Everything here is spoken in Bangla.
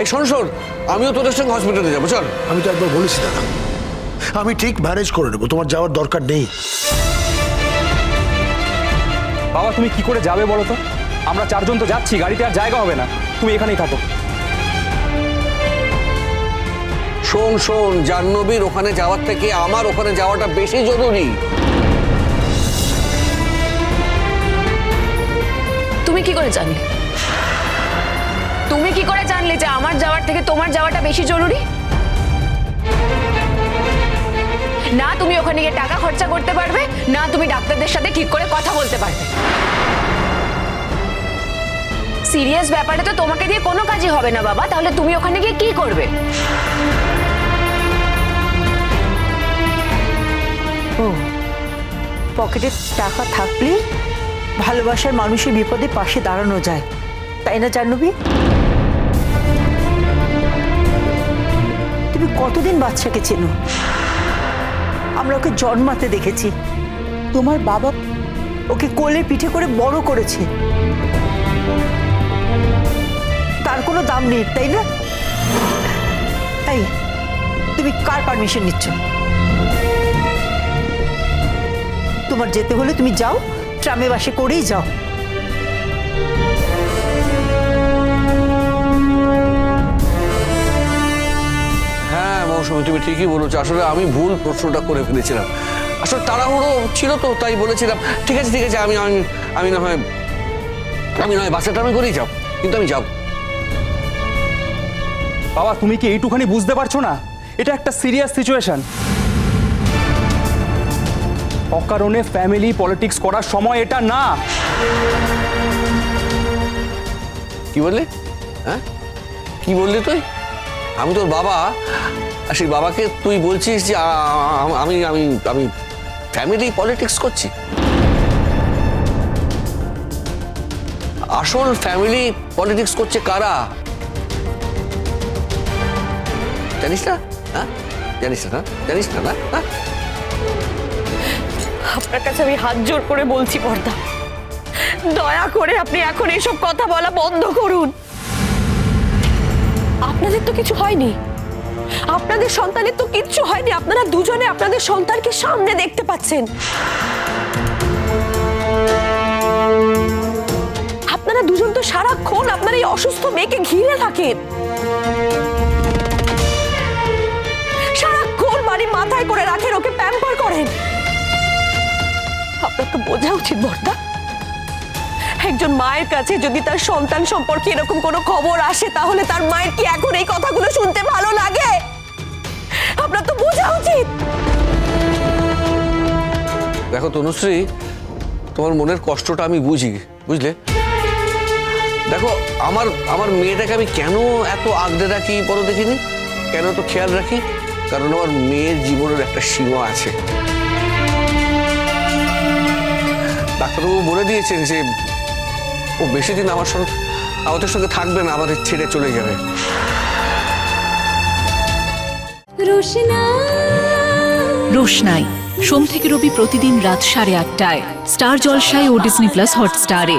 এই শোন শোন আমিও তোদের সঙ্গে হসপিটালে যাব চল। আমি তো একবার বলেছি দাদা। আমি ঠিক ম্যানেজ করে নেব তোমার যাওয়ার দরকার নেই। বাবা তুমি কি করে যাবে বলো তো? আমরা চারজন তো যাচ্ছি গাড়িতে আর জায়গা হবে না। তুমি এখানেই থাকো। শোন শোন জাহ্নবীর ওখানে যাওয়ার থেকে আমার ওখানে যাওয়াটা বেশি জরুরি। তুমি কি করে জানলে? তুমি কি করে জানলে যে আমার যাওয়ার থেকে তোমার যাওয়াটা বেশি জরুরি? না তুমি ওখানে গিয়ে টাকা খরচা করতে পারবে, না তুমি ডাক্তারদের সাথে ঠিক করে কথা বলতে পারবে। সিরিয়াস ব্যাপারে তো তোমাকে দিয়ে কোনো কাজই হবে না বাবা, তাহলে তুমি ওখানে গিয়ে কি করবে? ও, পকেটে টাকা থাকলে ভালোবাসার মানুষের বিপদে পাশে দাঁড়ানো যায়। তাই না, জাহ্নবী? তুমি কতদিন বাচ্চাকে চেনো? আমরা ওকে জন্মাতে দেখেছি। তোমার বাবা ওকে কোলে পিঠে করে বড় করেছে। তার কোনো দাম নেই, তাই না? তাই, তুমি কার পারমিশন নিচ্ছ? তোমার যেতে হলে তুমি যাও, ট্রামে বাসে করেই যাও। মৌসুমি তুমি ঠিকই বলেছ আসলে আমি ভুল প্রশ্নটা করে ফেলেছিলাম। আসলে তাড়াহুড়ো ছিল তো তাই বলেছিলাম ঠিক আছে ঠিক আছে আমি আমি আমি না হয় আমি নয় বাসে টামে করেই যাও কিন্তু আমি যাব। বাবা তুমি কি এইটুখানি বুঝতে পারছ না? এটা একটা সিরিয়াস সিচুয়েশন। অকারণে ফ্যামিলি পলিটিক্স করার সময় এটা না। কি বললি? হ্যাঁ? কি বললি তুই? আমি তোর বাবা। সেই বাবাকে তুই বলছিস যে আমি আমি আমি ফ্যামিলি পলিটিক্স করছি। আসল ফ্যামিলি পলিটিক্স করছে কারা? জানিস না? হ্যাঁ? জানিস না জানিস না না হ্যাঁ? আপনার কাছে আমি হাত জোর করে বলছি, পর্দা। দয়া করে আপনি এখন এসব কথা বলা বন্ধ করুন। আপনাদের তো কিছু হয়নি। আপনাদের সন্তানের তো কিচ্ছু হয়নি। আপনারা দুজনে আপনাদের সন্তানকে সামনে দেখতে পাচ্ছেন। আপনারা দুজন তো সারাক্ষণ আপনার এই অসুস্থ মেয়েকে ঘিরে থাকেন। সারাক্ষণ বাড়ি মাথায় করে রাখেন, ওকে প্যাম্পার করেন। আপনার তো বোঝা উচিত বর্দা। একজন মায়ের কাছে যদি তার সন্তান সম্পর্কে এরকম কোনো খবর আসে, তাহলে তার মায়ের কি এখন এই কথাগুলো শুনতে ভালো লাগে? আপনার তো বোঝা উচিত! দেখো তনুশ্রী, তোমার মনের কষ্টটা আমি বুঝি, বুঝলে? দেখো, আমার আমার মেয়েটাকে আমি কেন এত আগলে রাখি বলো দেখিনি? কেন তো খেয়াল রাখি? কারণ আমার মেয়ের জীবনের একটা সীমা আছে। ডাক্তারবাবু বলে দিয়েছেন যে ও বেশি দিন আমার সঙ্গে আমাদের সঙ্গে থাকবে না আমাদের ছেড়ে চলে যাবে। রোশনাই। সোম থেকে রবি প্রতিদিন রাত সাড়ে আটটায়। স্টার জলসায় ও ডিসনি প্লাস হটস্টারে।